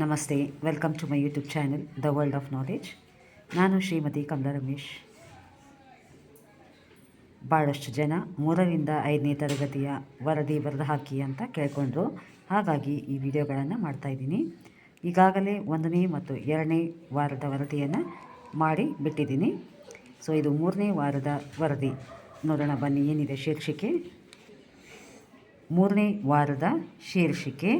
ನಮಸ್ತೆ welcome to my YouTube channel the world of knowledge ನಾನು ಶ್ರೀಮತಿ ಕಮಲಾ ರಮೇಶ್. ಭಾಳಷ್ಟು ಜನ ಮೂರರಿಂದ ಐದನೇ ತರಗತಿಯ ವರದಿ ಬರೆದು ಹಾಕಿ ಅಂತ ಕೇಳಿಕೊಂಡ್ರು. ಹಾಗಾಗಿ ಈ ವಿಡಿಯೋಗಳನ್ನು ಮಾಡ್ತಾಯಿದ್ದೀನಿ ಈಗಾಗಲೇ ಒಂದನೇ ಮತ್ತು ಎರಡನೇ ವಾರದ ವರದಿಯನ್ನು ಮಾಡಿ ಬಿಟ್ಟಿದ್ದೀನಿ. ಸೊ ಇದು ಮೂರನೇ ವಾರದ ವರದಿ. ನೋಡೋಣ, ಬನ್ನಿ ಏನಿದೆ ಶೀರ್ಷಿಕೆ. ಮೂರನೇ ವಾರದ ಶೀರ್ಷಿಕೆ.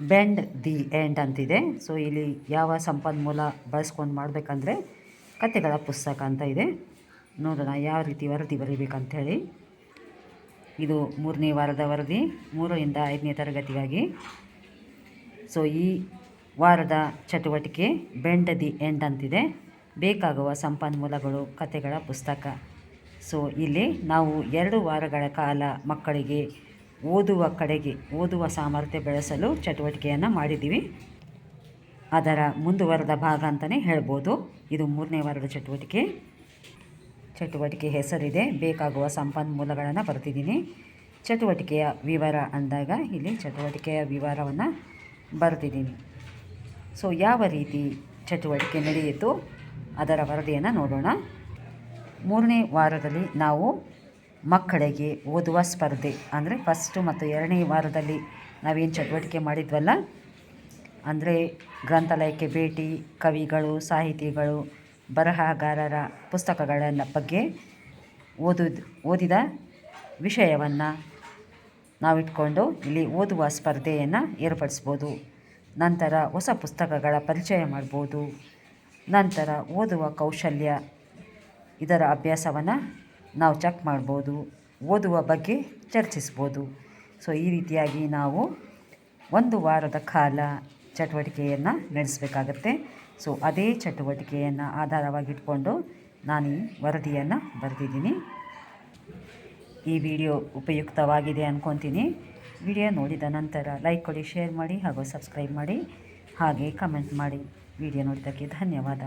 ಬೆಂಡ್ ದಿ ಎಂಡ್ ಅಂತಿದೆ. ಸೊ ಇಲ್ಲಿ ಯಾವ ಸಂಪನ್ಮೂಲ ಬಳಸ್ಕೊಂಡು ಮಾಡಬೇಕಂದ್ರೆ ಕತೆಗಳ ಪುಸ್ತಕ ಅಂತ ಇದೆ. ನೋಡೋಣ ಯಾವ ರೀತಿ ವರದಿ ಬರೀಬೇಕಂಥೇಳಿ ಇದು ಮೂರನೇ ವಾರದ ವರದಿ, ಮೂರರಿಂದ ಐದನೇ ತರಗತಿಗಾಗಿ. ಸೊ ಈ ವಾರದ ಚಟುವಟಿಕೆ ಬೆಂಡ್ ದಿ ಎಂಡ್ ಅಂತಿದೆ. ಬೇಕಾಗುವ ಸಂಪನ್ಮೂಲಗಳು ಕತೆಗಳ ಪುಸ್ತಕ. ಸೊ ಇಲ್ಲಿ ನಾವು ಎರಡು ವಾರಗಳ ಕಾಲ ಮಕ್ಕಳಿಗೆ ಓದುವ ಕಡೆಗೆ, ಓದುವ ಸಾಮರ್ಥ್ಯ ಬೆಳೆಸಲು ಚಟುವಟಿಕೆಯನ್ನು ಮಾಡಿದ್ದೀವಿ. ಅದರ ಮುಂದುವರೆದ ಭಾಗ ಅಂತಲೇ ಹೇಳ್ಬೋದು. ಇದು ಮೂರನೇ ವಾರದ ಚಟುವಟಿಕೆ. ಚಟುವಟಿಕೆ ಹೆಸರಿದೆ. ಬೇಕಾಗುವ ಸಂಪನ್ಮೂಲಗಳನ್ನು ಬರ್ತಿದ್ದೀನಿ ಚಟುವಟಿಕೆಯ ವಿವರ ಅಂದಾಗ ಇಲ್ಲಿ ಚಟುವಟಿಕೆಯ ವಿವರವನ್ನು ಬರ್ತಿದ್ದೀನಿ ಸೊ ಯಾವ ರೀತಿ ಚಟುವಟಿಕೆ ನಡೆಯಿತು ಅದರ ವರದಿಯನ್ನು ನೋಡೋಣ. ಮೂರನೇ ವಾರದಲ್ಲಿ ನಾವು ಮಕ್ಕಳಿಗೆ ಓದುವ ಸ್ಪರ್ಧೆ ಅಂದರೆ ಫಸ್ಟು ಮತ್ತು ಎರಡನೇ ವಾರದಲ್ಲಿ ನಾವೇನು ಚಟುವಟಿಕೆ ಮಾಡಿದ್ವಲ್ಲ? ಅಂದರೆ ಗ್ರಂಥಾಲಯಕ್ಕೆ ಭೇಟಿ, ಕವಿಗಳು, ಸಾಹಿತಿಗಳು, ಬರಹಗಾರರ ಪುಸ್ತಕಗಳನ್ನು ಬಗ್ಗೆ ಓದುದು, ಓದಿದ ವಿಷಯವನ್ನು ನಾವಿಟ್ಕೊಂಡು ಇಲ್ಲಿ ಓದುವ ಸ್ಪರ್ಧೆಯನ್ನು ಏರ್ಪಡಿಸ್ಬೋದು. ನಂತರ ಹೊಸ ಪುಸ್ತಕಗಳ ಪರಿಚಯ ಮಾಡ್ಬೋದು. ನಂತರ ಓದುವ ಕೌಶಲ್ಯ ಇದರ ಅಭ್ಯಾಸವನ್ನು ನಾವು ಚೆಕ್ ಮಾಡ್ಬೋದು, ಓದುವ ಬಗ್ಗೆ ಚರ್ಚಿಸ್ಬೋದು. ಸೊ ಈ ರೀತಿಯಾಗಿ ನಾವು ಒಂದು ವಾರದ ಕಾಲ ಚಟುವಟಿಕೆಯನ್ನು ನಡೆಸಬೇಕಾಗತ್ತೆ. ಸೊ ಅದೇ ಚಟುವಟಿಕೆಯನ್ನು ಆಧಾರವಾಗಿಟ್ಕೊಂಡು ನಾನು ಈ ವರದಿಯನ್ನು ಬರೆದಿದ್ದೀನಿ. ಈ ವಿಡಿಯೋ ಉಪಯುಕ್ತವಾಗಿದೆ ಅಂದ್ಕೊತೀನಿ ವಿಡಿಯೋ ನೋಡಿದ ನಂತರ ಲೈಕ್ ಕೊಡಿ, ಶೇರ್ ಮಾಡಿ ಹಾಗೂ ಸಬ್ಸ್ಕ್ರೈಬ್ ಮಾಡಿ. ಹಾಗೆ ಕಮೆಂಟ್ ಮಾಡಿ. ವಿಡಿಯೋ ನೋಡಿದ್ದಕ್ಕೆ ಧನ್ಯವಾದ.